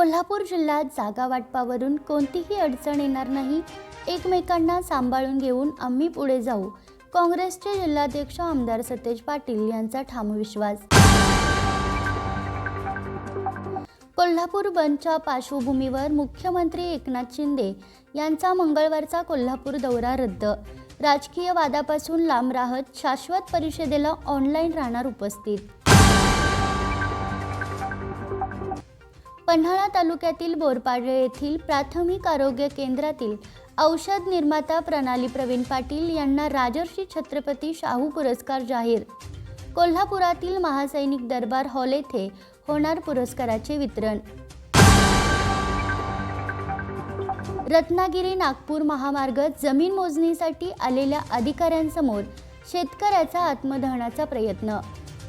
कोल्हापूर जिल्ह्यात जागा वाटपावरून कोणतीही अडचण येणार नाही. एकमेकांना सांभाळून घेऊन आम्ही पुढे जाऊ. काँग्रेसचे जिल्हाध्यक्ष आमदार सतेज पाटील यांचा ठाम विश्वास. कोल्हापूर बंदच्या पार्श्वभूमीवर मुख्यमंत्री एकनाथ शिंदे यांचा मंगळवारचा कोल्हापूर दौरा रद्द. राजकीय वादापासून लांब राहत शाश्वत परिषदेला ऑनलाईन राहणार उपस्थित. पन्हाळा तालुक्यातील बोरपाडळे येथील प्राथमिक आरोग्य केंद्रातील औषध निर्माता प्रणाली प्रवीण पाटील यांना राजर्षी छत्रपती शाहू पुरस्कार जाहीर. कोल्हापुरातील महासैनिक दरबार हॉल येथे होणार पुरस्काराचे वितरण. रत्नागिरी नागपूर महामार्ग जमीन मोजणीसाठी आलेल्या अधिकाऱ्यांसमोर शेतकऱ्याचा आत्मदहनाचा प्रयत्न.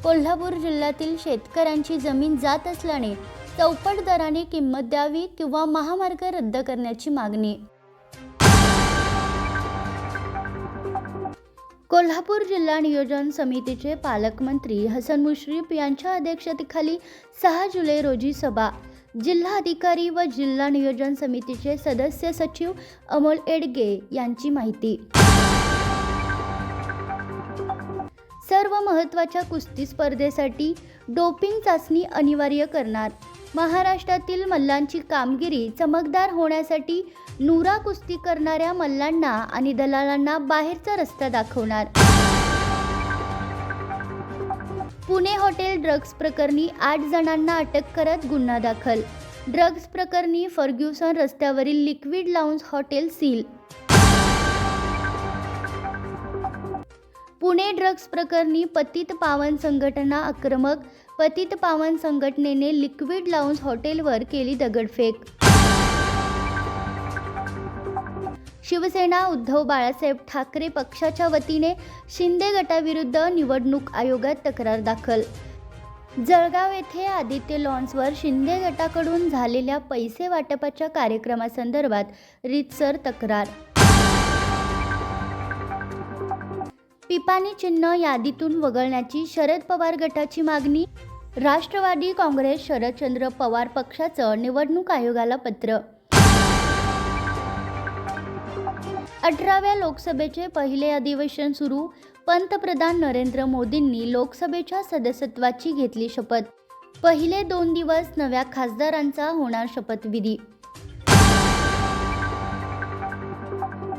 कोल्हापूर जिल्ह्यातील शेतकऱ्यांची जमीन जात असल्याने चौपट दराने किंमत द्यावी किंवा महामार्ग रद्द करण्याची मागणी. कोल्हापूर जिल्हा नियोजन समितीचे पालकमंत्री हसन मुश्रीफ यांच्या अध्यक्षतेखाली सहा जुलै रोजी सभा. जिल्हा अधिकारी व जिल्हा नियोजन समितीचे सदस्य सचिव अमोल एडगे यांची माहिती. सर्व महत्त्वाच्या कुस्ती स्पर्धेसाठी डोपिंग चाचणी अनिवार्य करणार. महाराष्ट्रातील मल्लांची कामगिरी चमकदार होण्यासाठी नुरा कुस्ती करणाऱ्या मल्लांना आणि दलालांना बाहेरचा रस्ता दाखवणार. पुणे हॉटेल ड्रग्ज प्रकरणी आठ जणांना अटक करत गुन्हा दाखल. ड्रग्ज प्रकरणी फर्ग्युसन रस्त्यावरील liquid lounge hotel seal Pune drugs प्रकरणी पतित पावन संघटना आक्रमक पतित पावन संघटनेने लिक्विड लाऊन्स हॉटेलवर केली दगडफेक. शिवसेना उद्धव बाळासाहेब ठाकरे पक्षाच्या वतीने शिंदे गटाविरुद्ध निवडणूक आयोगात तक्रार दाखल. जळगाव येथे आदित्य लॉन्सवर शिंदे गटाकडून झालेल्या पैसे वाटपाच्या कार्यक्रमासंदर्भात रितसर तक्रार. पिपाणी चिन्ह यादीतून वगळण्याची शरद पवार गटाची मागणी राष्ट्रवादी काँग्रेस शरदचंद्र पवार पक्षाचं निवडणूक आयोगाला पत्र. अठराव्या लोकसभेचे पहिले अधिवेशन सुरू पंतप्रधान नरेंद्र मोदींनी लोकसभेच्या सदस्यत्वाची घेतली शपथ. पहिले दोन दिवस नव्या खासदारांचा होणार शपथविधी.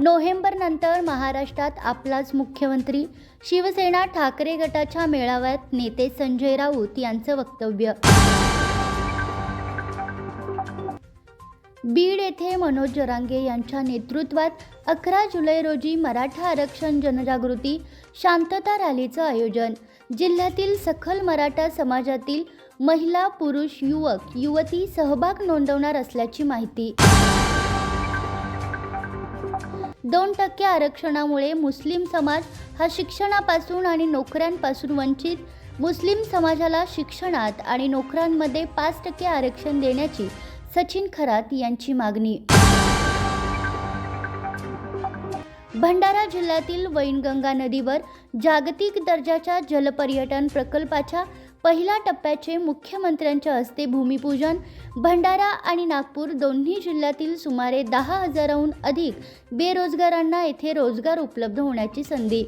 नोव्हेंबर नंतर महाराष्ट्रात आपलाच मुख्यमंत्री शिवसेना ठाकरे गटाच्या मेळाव्यात नेते संजय राऊत यांचं वक्तव्य. बीड येथे मनोज जरांगे यांच्या नेतृत्वात अकरा जुलै रोजी मराठा आरक्षण जनजागृती शांतता रॅलीचं आयोजन. जिल्ह्यातील सखल मराठा समाजातील महिला पुरुष युवक युवती सहभाग नोंदवणार असल्याची माहिती. दोन टक्के आरक्षणामुळे मुस्लिम समाज हा शिक्षणापासून आणि नोकऱ्यांपासून वंचित. मुस्लिम समाजाला शिक्षणात आणि नोकऱ्यांमध्ये पाच टक्के आरक्षण देण्याची सचिन खरात यांची मागणी. भंडारा जिल्ह्यातील वैनगंगा नदीवर जागतिक दर्जाच्या जलपर्यटन प्रकल्पाच्या पहिल्या टप्प्याचे मुख्यमंत्र्यांच्या हस्ते भूमिपूजन भंडारा आणि नागपूर दोन्ही जिल्ह्यातील सुमारे दहा हजाराहून अधिक बेरोजगारांना येथे रोजगार उपलब्ध होण्याची संधी.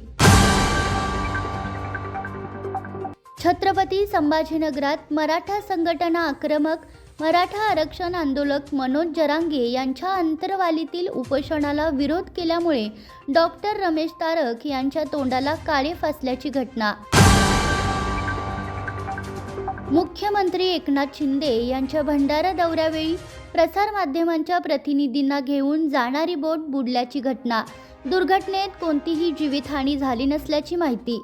छत्रपती संभाजीनगरात मराठा संघटना आक्रमक मराठा आरक्षण आंदोलक मनोज जरांगे यांच्या अंतरवालीतील उपोषणाला विरोध केल्यामुळे डॉक्टर रमेश तारक यांच्या तोंडाला काळे फासल्याची घटना. मुख्यमंत्री एकनाथ शिंदे यांच्या भंडारा दौऱ्यावेळी प्रसारमाध्यमांच्या प्रतिनिधींना घेऊन जाणारी बोट बुडल्याची घटना. दुर्घटनेत कोणतीही जीवितहानी झाली नसल्याची माहिती.